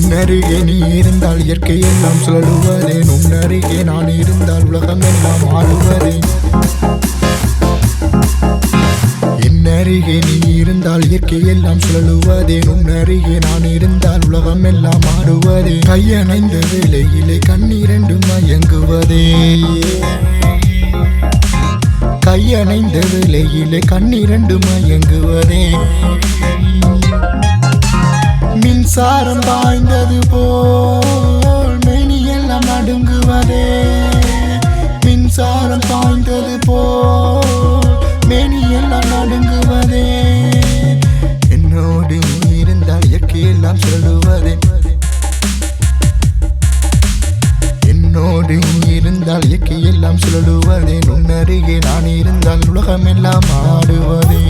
என்னருகே நீ இருந்தால் இயற்கை எல்லாம் சுழலுவதே. உன்னருகே நான் இருந்தால் உலகம் எல்லாம் ஆளுவதே. என்னருகே நீ இருந்தால் இயற்கை எல்லாம் சுழலுவதே. உன்னருகே நான் இருந்தால் உலகம் எல்லாம் ஆடுவதே. கையணைந்த வேலையிலே கண்ணீரண்டு மயங்குவதே. கையணைந்த வேலையிலே கண்ணீரண்டு மயங்குவதே. சாரம் பாய்ந்தது போல் மெனியெல்லாம் நடுங்குவதே. மின்சாரம் பாய்ந்தது போல் மெனியெல்லாம் நடுங்குவதே. என்னோடு இருந்தால் இயற்கையெல்லாம் சொல்லுவதே. என்னோடு இருந்தால் இயற்கையெல்லாம் சொல்லுவதே. நுண்ணருகே நான் இருந்தால் உலகமெல்லாம் ஆடுவதே.